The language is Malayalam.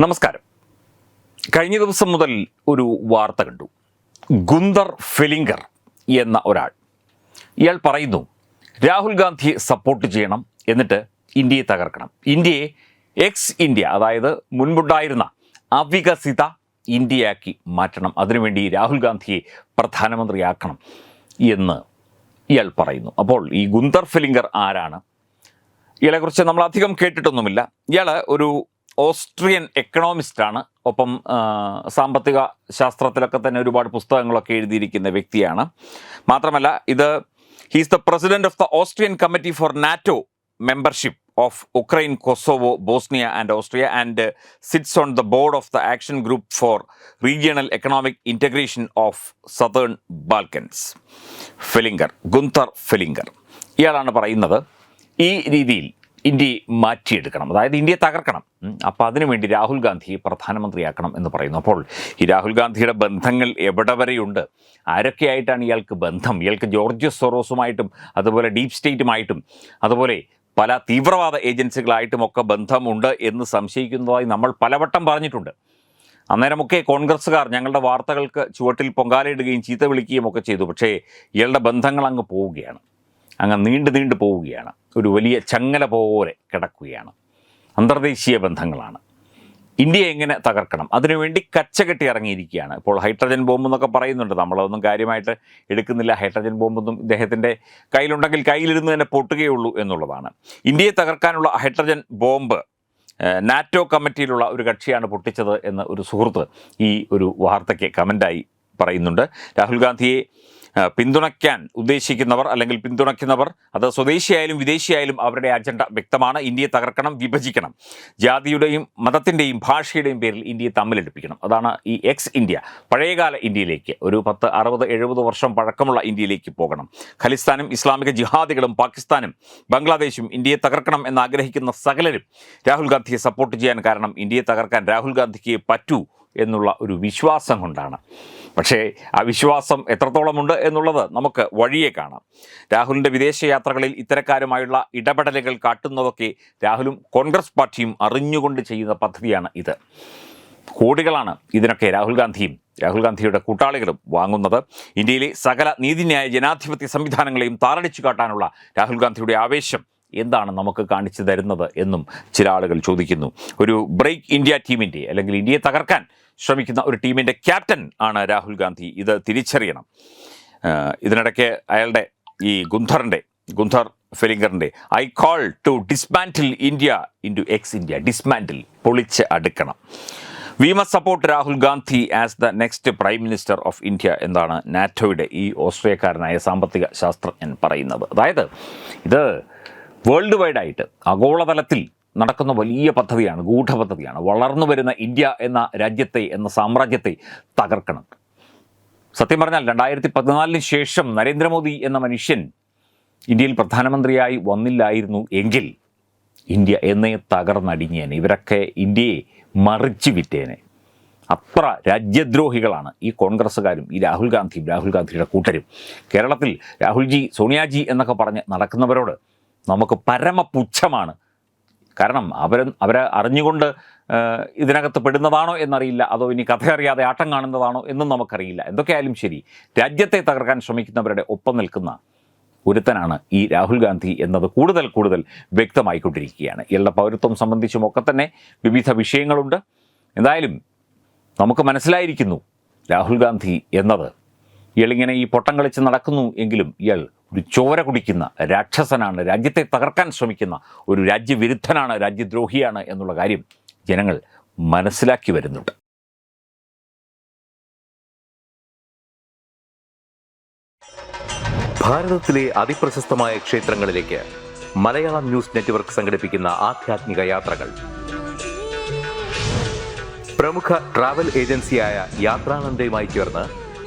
നമസ്കാരം. കഴിഞ്ഞ ദിവസം മുതൽ ഒരു വാർത്ത കണ്ടു. ഗുന്ദർ ഫെലിംഗർ എന്ന ഒരാൾ. ഇയാൾ പറയുന്നു രാഹുൽ ഗാന്ധിയെ സപ്പോർട്ട് ചെയ്യണം എന്നിട്ട് ഇന്ത്യയെ തകർക്കണം. ഇന്ത്യയെ എക്സ് ഇന്ത്യ അതായത് മുൻപുണ്ടായിരുന്ന അവികസിത ഇന്ത്യയാക്കി മാറ്റണം. അതിനുവേണ്ടി രാഹുൽ ഗാന്ധിയെ പ്രധാനമന്ത്രിയാക്കണം എന്ന് ഇയാൾ പറയുന്നു. അപ്പോൾ ഈ ഗുന്ദർ ഫെലിംഗർ ആരാണ്? ഇയാളെക്കുറിച്ച് നമ്മൾ അധികം കേട്ടിട്ടൊന്നുമില്ല. ഇയാൾ ഒരു ഓസ്ട്രിയൻ എക്കണോമിസ്റ്റാണ്. ഒപ്പം സാമ്പത്തിക ശാസ്ത്രത്തിലൊക്കെ തന്നെ ഒരുപാട് പുസ്തകങ്ങളൊക്കെ എഴുതിയിരിക്കുന്ന വ്യക്തിയാണ്. മാത്രമല്ല ഇത് he's the president of the Austrian committee for NATO membership of Ukraine Kosovo Bosnia and Austria and sits on the board of the action group for regional economic integration of southern Balkans Fellinger Gunther Fellinger ഇയാളാണ് പറയുന്നത്. ഈ രീതിയിൽ ഇന്ത്യയെ മാറ്റിയെടുക്കണം. അതായത് ഇന്ത്യയെ തകർക്കണം. അപ്പോൾ അതിനുവേണ്ടി രാഹുൽ ഗാന്ധിയെ പ്രധാനമന്ത്രിയാക്കണം എന്ന് പറയുന്നു. അപ്പോൾ ഈ രാഹുൽ ഗാന്ധിയുടെ ബന്ധങ്ങൾ എവിടെ വരെയുണ്ട്? ആരൊക്കെയായിട്ടാണ് ഇയാൾക്ക് ബന്ധം? ഇയാൾക്ക് ജോർജ് സൊറോസുമായിട്ടും അതുപോലെ ഡീപ് സ്റ്റേറ്റുമായിട്ടും അതുപോലെ പല തീവ്രവാദ ഏജൻസികളായിട്ടും ഒക്കെ ബന്ധമുണ്ട് എന്ന് സംശയിക്കുന്നതായി നമ്മൾ പലവട്ടം പറഞ്ഞിട്ടുണ്ട്. അന്നേരമൊക്കെ കോൺഗ്രസ്സുകാർ ഞങ്ങളുടെ വാർത്തകൾക്ക് ചുവട്ടിൽ പൊങ്കാലയിടുകയും ചീത്ത വിളിക്കുകയും ഒക്കെ ചെയ്തു. പക്ഷേ ഇയാളുടെ ബന്ധങ്ങൾ അങ്ങ് പോവുകയാണ്. അങ്ങ് നീണ്ടു നീണ്ടു പോവുകയാണ്. ഒരു വലിയ ചങ്ങല പോലെ കിടക്കുകയാണ്. അന്തർദേശീയ ബന്ധങ്ങളാണ്. ഇന്ത്യ എങ്ങനെ തകർക്കണം? അതിനുവേണ്ടി കച്ചകെട്ടി ഇറങ്ങിയിരിക്കുകയാണ്. ഇപ്പോൾ ഹൈഡ്രജൻ ബോംബ് എന്നൊക്കെ പറയുന്നുണ്ട്. നമ്മളതൊന്നും കാര്യമായിട്ട് എടുക്കുന്നില്ല. ഹൈഡ്രജൻ ബോംബൊന്നും ഇദ്ദേഹത്തിന്റെ കയ്യിലുണ്ടെങ്കിൽ കയ്യിലിരുന്ന് തന്നെ പൊട്ടുകയുള്ളൂ എന്നുള്ളതാണ്. ഇന്ത്യയെ തകർക്കാനുള്ള ഹൈഡ്രജൻ ബോംബ് നാറ്റോ കമ്മിറ്റിയിലുള്ള ഒരു കക്ഷിയാണ് പൊട്ടിച്ചത് എന്ന് ഒരു സുഹൃത്ത് ഈ ഒരു വാർത്തയ്ക്ക് കമന്റായി പറയുന്നുണ്ട്. രാഹുൽ ഗാന്ധിയെ പിന്തുണയ്ക്കാൻ ഉദ്ദേശിക്കുന്നവർ അല്ലെങ്കിൽ പിന്തുണയ്ക്കുന്നവർ അത് സ്വദേശിയായാലും വിദേശിയായാലും അവരുടെ അജണ്ട വ്യക്തമാണ്. ഇന്ത്യയെ തകർക്കണം വിഭജിക്കണം. ജാതിയുടെയും മതത്തിന്റെയും ഭാഷയുടെയും പേരിൽ ഇന്ത്യയെ തമ്മിലെടുപ്പിക്കണം അതാണ് ഈ എക്സ് ഇന്ത്യ പഴയകാല ഇന്ത്യയിലേക്ക് ഒരു പത്ത് അറുപത് എഴുപത് വർഷം പഴക്കമുള്ള ഇന്ത്യയിലേക്ക് പോകണം. ഖലിസ്ഥാനും ഇസ്ലാമിക ജിഹാദികളും പാകിസ്ഥാനും ബംഗ്ലാദേശും ഇന്ത്യയെ തകർക്കണം എന്നാഗ്രഹിക്കുന്ന സകലരും രാഹുൽ ഗാന്ധിയെ സപ്പോർട്ട് ചെയ്യാൻ കാരണം ഇന്ത്യയെ തകർക്കാൻ രാഹുൽ ഗാന്ധിക്ക് പറ്റൂ എന്നുള്ള ഒരു വിശ്വാസം കൊണ്ടാണ്. പക്ഷേ ആ വിശ്വാസം എത്രത്തോളമുണ്ട് എന്നുള്ളത് നമുക്ക് വഴിയെ കാണാം. രാഹുലിന്റെ വിദേശയാത്രകളിൽ ഇത്തരക്കാരുമായുള്ള ഇടപെടലുകൾ കാട്ടുന്നതൊക്കെ രാഹുലും കോൺഗ്രസ് പാർട്ടിയും അറിഞ്ഞുകൊണ്ട് ചെയ്യുന്ന പദ്ധതിയാണ് ഇത്. കോടികളാണ് ഇതിനൊക്കെ രാഹുൽ ഗാന്ധിയും രാഹുൽ ഗാന്ധിയുടെ കൂട്ടാളികളും വാങ്ങുന്നത്. ഇന്ത്യയിലെ സകല നീതിന്യായ ജനാധിപത്യ സംവിധാനങ്ങളെയും താറടിച്ചു കാട്ടാനുള്ള രാഹുൽ ഗാന്ധിയുടെ ആവേശം എന്താണ് നമുക്ക് കാണിച്ചു തരുന്നത് എന്നും ചില ആളുകൾ ചോദിക്കുന്നു. ഒരു ബ്രേക്ക് ഇന്ത്യ ടീമിന്റെ അല്ലെങ്കിൽ ഇന്ത്യയെ തകർക്കാൻ ശ്രമിക്കുന്ന ഒരു ടീമിന്റെ ക്യാപ്റ്റൻ ആണ് രാഹുൽ ഗാന്ധി. ഇത് തിരിച്ചറിയണം. ഇതിനിടയ്ക്ക് അയാളുടെ ഈ ഗുന്ധറിന്റെ Gunther ഫെലിംഗറിന്റെ I call to dismantle India in ex India dismantle പൊളിച്ച് അടുക്കണം. We must support Rahul Gandhi as the next prime minister of India എന്നാണ് നാറ്റോയുടെ ഈ ഓസ്ട്രിയക്കാരനായ സാമ്പത്തിക ശാസ്ത്രജ്ഞൻ പറയുന്നത്. അതായത് ഇത് വേൾഡ് വൈഡായിട്ട് ആഗോളതലത്തിൽ നടക്കുന്ന വലിയ പദ്ധതിയാണ് ഗൂഢപദ്ധതിയാണ്. വളർന്നു വരുന്ന ഇന്ത്യ എന്ന രാജ്യത്തെ എന്ന സാമ്രാജ്യത്തെ തകർക്കണം. സത്യം പറഞ്ഞാൽ രണ്ടായിരത്തി പതിനാലിന് ശേഷം നരേന്ദ്രമോദി എന്ന മനുഷ്യൻ ഇന്ത്യയിൽ പ്രധാനമന്ത്രിയായി വന്നില്ലായിരുന്നു എങ്കിൽ ഇന്ത്യ എന്നേ തകർന്നടിഞ്ഞേനെ ഇവരൊക്കെ ഇന്ത്യയെ മറിച്ചു വിറ്റേനെ. അത്ര രാജ്യദ്രോഹികളാണ് ഈ കോൺഗ്രസ്സുകാരും ഈ രാഹുൽ ഗാന്ധിയും രാഹുൽ ഗാന്ധിയുടെ കൂട്ടരും. കേരളത്തിൽ രാഹുൽജി സോണിയാജി എന്നൊക്കെ പറഞ്ഞ് നടക്കുന്നവരോട് നമുക്ക് പരമപുച്ഛമാണ് കാരണം അവർ അവരെ അറിഞ്ഞുകൊണ്ട് ഇതിനകത്ത് പെടുന്നതാണോ എന്നറിയില്ല. അതോ ഇനി കഥ അറിയാതെ ആട്ടം കാണുന്നതാണോ എന്നും നമുക്കറിയില്ല. എന്തൊക്കെയായാലും ശരി. രാജ്യത്തെ തകർക്കാൻ ശ്രമിക്കുന്നവരുടെ ഒപ്പം നിൽക്കുന്ന ഒരുത്തനാണ് ഈ രാഹുൽ ഗാന്ധി എന്നത് കൂടുതൽ കൂടുതൽ വ്യക്തമായിക്കൊണ്ടിരിക്കുകയാണ്. ഇയാളുടെ പൗരത്വം സംബന്ധിച്ചും ഒക്കെ തന്നെ വിവിധ വിഷയങ്ങളുണ്ട്. എന്തായാലും നമുക്ക് മനസ്സിലായിരിക്കുന്നു രാഹുൽ ഗാന്ധി എന്നത്. ഇയാളിങ്ങനെ ഈ പൊട്ടം കളിച്ച് നടക്കുന്നു എങ്കിലും ഇയാൾ ഒരു ചോര കുടിക്കുന്ന രാക്ഷസനാണ് രാജ്യത്തെ തകർക്കാൻ ശ്രമിക്കുന്ന ഒരു രാജ്യവിരുദ്ധനാണ് രാജ്യദ്രോഹിയാണ് എന്നുള്ള കാര്യം ജനങ്ങൾ മനസ്സിലാക്കി വരുന്നുണ്ട്. ഭാരതത്തിലെ അതിപ്രശസ്തമായ ക്ഷേത്രങ്ങളിലേക്ക് മലയാളം ന്യൂസ് നെറ്റ്വർക്ക് സംഘടിപ്പിക്കുന്ന ആധ്യാത്മിക യാത്രകൾ. പ്രമുഖ ട്രാവൽ ഏജൻസിയായ യാത്രാനന്ദയുമായി ചേർന്ന്